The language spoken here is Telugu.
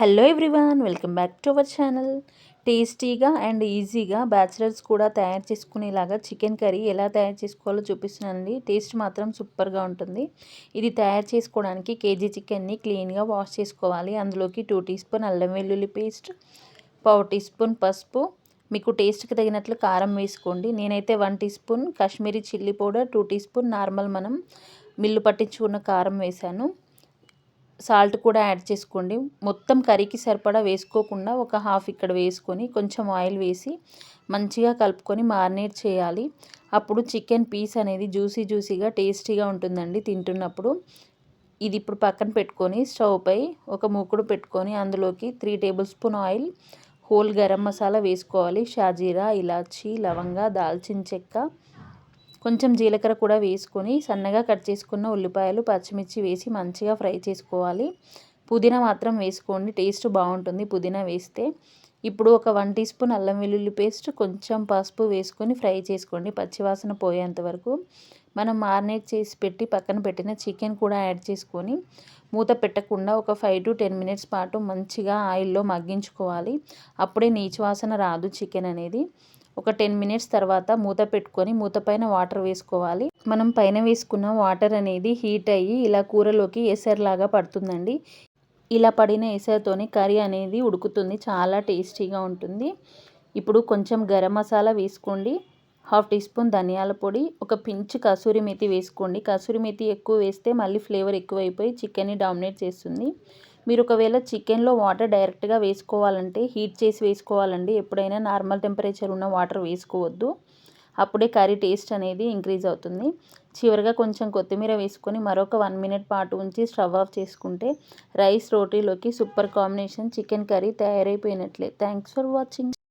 Hello everyone welcome back to our channel. టేస్టీగా అండ్ ఈజీగా బ్యాచిలర్స్ కూడా తయారు చేసుకునేలాగా చికెన్ కర్రీ ఎలా తయారు చేసుకోవాలో చూపిస్తున్నానండి. టేస్ట్ మాత్రం సూపర్గా ఉంటుంది. ఇది తయారు చేసుకోవడానికి కేజీ చికెన్ని క్లీన్గా వాష్ చేసుకోవాలి. అందులోకి టూ టీ స్పూన్ అల్లం వెల్లుల్లి పేస్ట్ పావు టీ స్పూన్ పసుపు. మీకు టేస్ట్కి తగినట్లు కారం వేసుకోండి. నేనైతే one teaspoon Kashmiri chilli powder two teaspoon normal మనం మిల్లు పట్టించుకున్న కారం వేశాను. సాల్ట్ కూడా యాడ్ చేసుకోండి. మొత్తం కర్రీకి సరిపడా వేసుకోకుండా ఒక హాఫ్ ఇక్కడ వేసుకొని కొంచెం ఆయిల్ వేసి మంచిగా కలుపుకొని మారినేట్ చేయాలి. అప్పుడు చికెన్ పీస్ అనేది జ్యూసీ జ్యూసీగా టేస్టీగా ఉంటుందండి తింటున్నప్పుడు. ఇది ఇప్పుడు పక్కన పెట్టుకొని స్టవ్ పై ఒక మూకుడు పెట్టుకొని అందులోకి three tablespoon oil whole garam masala వేసుకోవాలి. షాజీరా ఇలాచీ లవంగా దాల్చిన చెక్క కొంచెం జీలకర్ర కూడా వేసుకొని సన్నగా కట్ చేసుకున్న ఉల్లిపాయలు పచ్చిమిర్చి వేసి మంచిగా ఫ్రై చేసుకోవాలి. పుదీనా మాత్రం వేసుకోండి టేస్ట్ బాగుంటుంది పుదీనా వేస్తే. ఇప్పుడు ఒక వన్ టీ స్పూన్ అల్లం వెల్లుల్లి పేస్ట్ కొంచెం పసుపు వేసుకొని ఫ్రై చేసుకోండి పచ్చివాసన పోయేంత వరకు. మనం మారినేట్ చేసి పెట్టి పక్కన పెట్టిన చికెన్ కూడా యాడ్ చేసుకొని మూత పెట్టకుండా ఒక ఫైవ్ టు టెన్ మినిట్స్ పాటు మంచిగా ఆయిల్లో మగ్గించుకోవాలి. అప్పుడే నీచు వాసన రాదు చికెన్ అనేది. ఒక టెన్ మినిట్స్ తర్వాత మూత పెట్టుకొని మూత పైన వాటర్ వేసుకోవాలి. మనం పైన వేసుకున్న వాటర్ అనేది హీట్ అయ్యి ఇలా కూరలోకి ఎసర్లాగా పడుతుందండి. ఇలా పడిన ఎసర్తోని కర్రీ అనేది ఉడుకుతుంది. చాలా టేస్టీగా ఉంటుంది. ఇప్పుడు కొంచెం గరం మసాలా వేసుకోండి. హాఫ్ టీ స్పూన్ ధనియాల పొడి ఒక పించ్ కసూరి మెతి వేసుకోండి. కసూరి మెతి ఎక్కువ వేస్తే మళ్ళీ ఫ్లేవర్ ఎక్కువైపోయి చికెన్ని డామినేట్ చేస్తుంది. మీరు ఒకవేళ చికెన్లో వాటర్ డైరెక్ట్గా వేసుకోవాలంటే హీట్ చేసి వేసుకోవాలండి. ఎప్పుడైనా నార్మల్ టెంపరేచర్ ఉన్న వాటర్ వేసుకోవద్దు. అప్పుడే కర్రీ టేస్ట్ అనేది ఇంక్రీజ్ అవుతుంది. చివరిగా కొంచెం కొత్తిమీర వేసుకొని మరొక వన్ మినిట్ పాటు ఉంచి స్టవ్ ఆఫ్ చేసుకుంటే రైస్ రోటీలోకి super combination chicken curry తయారైపోయినట్లే. Thanks for watching.